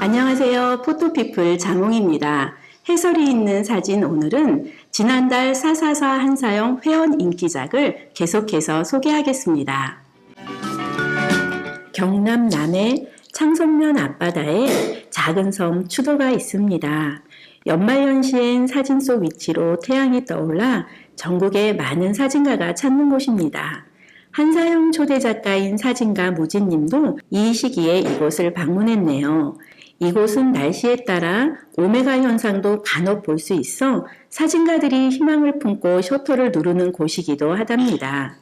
안녕하세요. 포토피플 장홍입니다. 해설이 있는 사진 오늘은 지난달 444 한사형 회원 인기작을 계속해서 소개하겠습니다. 경남 남해 창선면 앞바다에 작은 섬 추도가 있습니다. 연말연시엔 사진 속 위치로 태양이 떠올라 전국의 많은 사진가가 찾는 곳입니다. 한사형 초대 작가인 사진가 무진님도 이 시기에 이곳을 방문했네요. 이곳은 날씨에 따라 오메가 현상도 간혹 볼 수 있어 사진가들이 희망을 품고 셔터를 누르는 곳이기도 하답니다.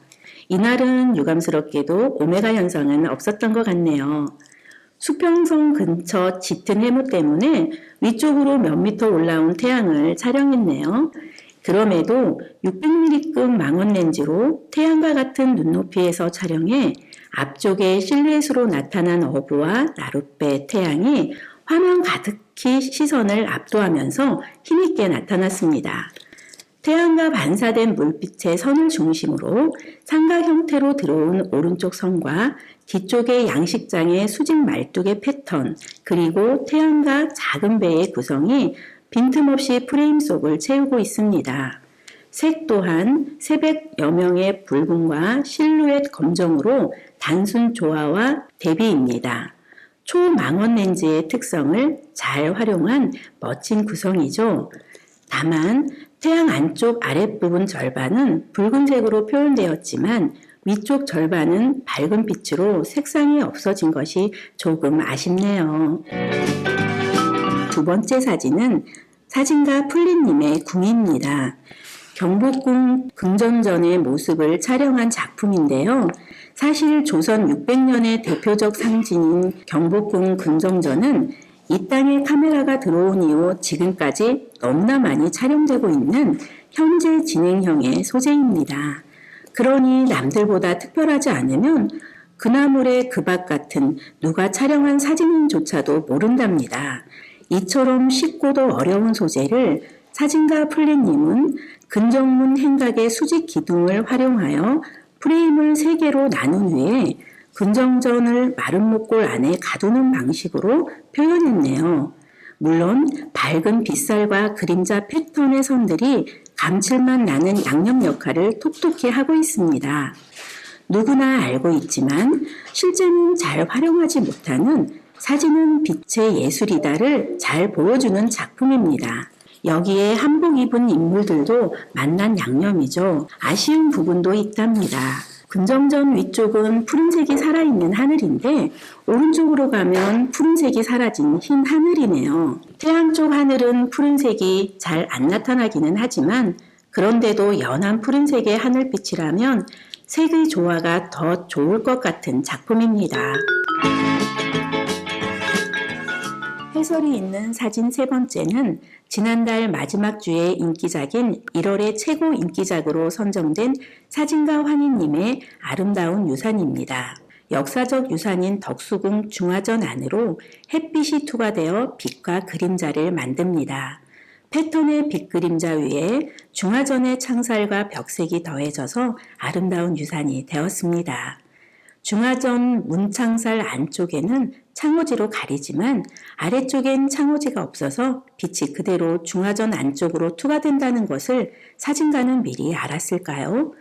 이날은 유감스럽게도 오메가 현상은 없었던 것 같네요. 수평성 근처 짙은 해무 때문에 위쪽으로 몇 미터 올라온 태양을 촬영했네요. 그럼에도 600mm급 망원 렌즈로 태양과 같은 눈높이에서 촬영해 앞쪽에 실루엣으로 나타난 어부와 나룻배 태양이 화면 가득히 시선을 압도하면서 힘있게 나타났습니다. 태양과 반사된 물빛의 선을 중심으로 삼각 형태로 들어온 오른쪽 선과 뒤쪽의 양식장의 수직 말뚝의 패턴, 그리고 태양과 작은 배의 구성이 빈틈없이 프레임 속을 채우고 있습니다. 색 또한 새벽 여명의 붉은과 실루엣 검정으로 단순 조화와 대비입니다. 초망원 렌즈의 특성을 잘 활용한 멋진 구성이죠. 다만 태양 안쪽 아랫부분 절반은 붉은색으로 표현되었지만 위쪽 절반은 밝은 빛으로 색상이 없어진 것이 조금 아쉽네요. 두 번째 사진은 사진가 풀리님의 궁입니다. 경복궁 긍정전의 모습을 촬영한 작품인데요. 사실 조선 600년의 대표적 상징인 경복궁 긍정전은 이 땅에 카메라가 들어온 이후 지금까지 너무나 많이 촬영되고 있는 현재 진행형의 소재입니다. 그러니 남들보다 특별하지 않으면 그나물의 그밖 같은 누가 촬영한 사진인조차도 모른답니다. 이처럼 쉽고도 어려운 소재를 사진가 플리님은 근정문 행각의 수직 기둥을 활용하여 프레임을 세 개로 나눈 후에 근정전을 마른 목골 안에 가두는 방식으로 표현했네요. 물론 밝은 빗살과 그림자 패턴의 선들이 감칠맛 나는 양념 역할을 톡톡히 하고 있습니다. 누구나 알고 있지만 실제는 잘 활용하지 못하는 사진은 빛의 예술이다를 잘 보여주는 작품입니다. 여기에 한복 입은 인물들도 만난 양념이죠. 아쉬운 부분도 있답니다. 근정전 위쪽은 푸른색이 살아있는 하늘인데 오른쪽으로 가면 푸른색이 사라진 흰 하늘이네요. 태양 쪽 하늘은 푸른색이 잘 안 나타나기는 하지만 그런데도 연한 푸른색의 하늘빛이라면 색의 조화가 더 좋을 것 같은 작품입니다. 해설이 있는 사진 세 번째는 지난달 마지막 주의 인기작인 1월의 최고 인기작으로 선정된 사진가 환희님의 아름다운 유산입니다. 역사적 유산인 덕수궁 중화전 안으로 햇빛이 투과되어 빛과 그림자를 만듭니다. 패턴의 빛 그림자 위에 중화전의 창살과 벽색이 더해져서 아름다운 유산이 되었습니다. 중화전 문창살 안쪽에는 창호지로 가리지만 아래쪽엔 창호지가 없어서 빛이 그대로 중화전 안쪽으로 투과된다는 것을 사진가는 미리 알았을까요?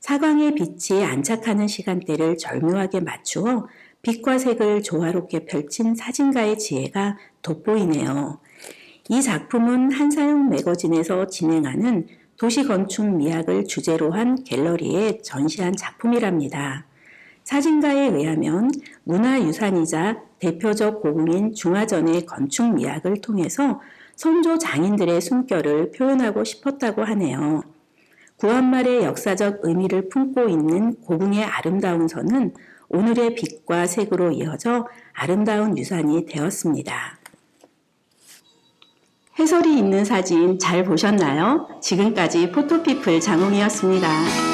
사광의 빛이 안착하는 시간대를 절묘하게 맞추어 빛과 색을 조화롭게 펼친 사진가의 지혜가 돋보이네요. 이 작품은 한사용 매거진에서 진행하는 도시 건축 미학을 주제로 한 갤러리에 전시한 작품이랍니다. 사진가에 의하면 문화유산이자 대표적 고궁인 중화전의 건축 미학을 통해서 선조 장인들의 숨결을 표현하고 싶었다고 하네요. 구한말의 역사적 의미를 품고 있는 고궁의 아름다운 선은 오늘의 빛과 색으로 이어져 아름다운 유산이 되었습니다. 해설이 있는 사진 잘 보셨나요? 지금까지 포토피플 장홍이었습니다.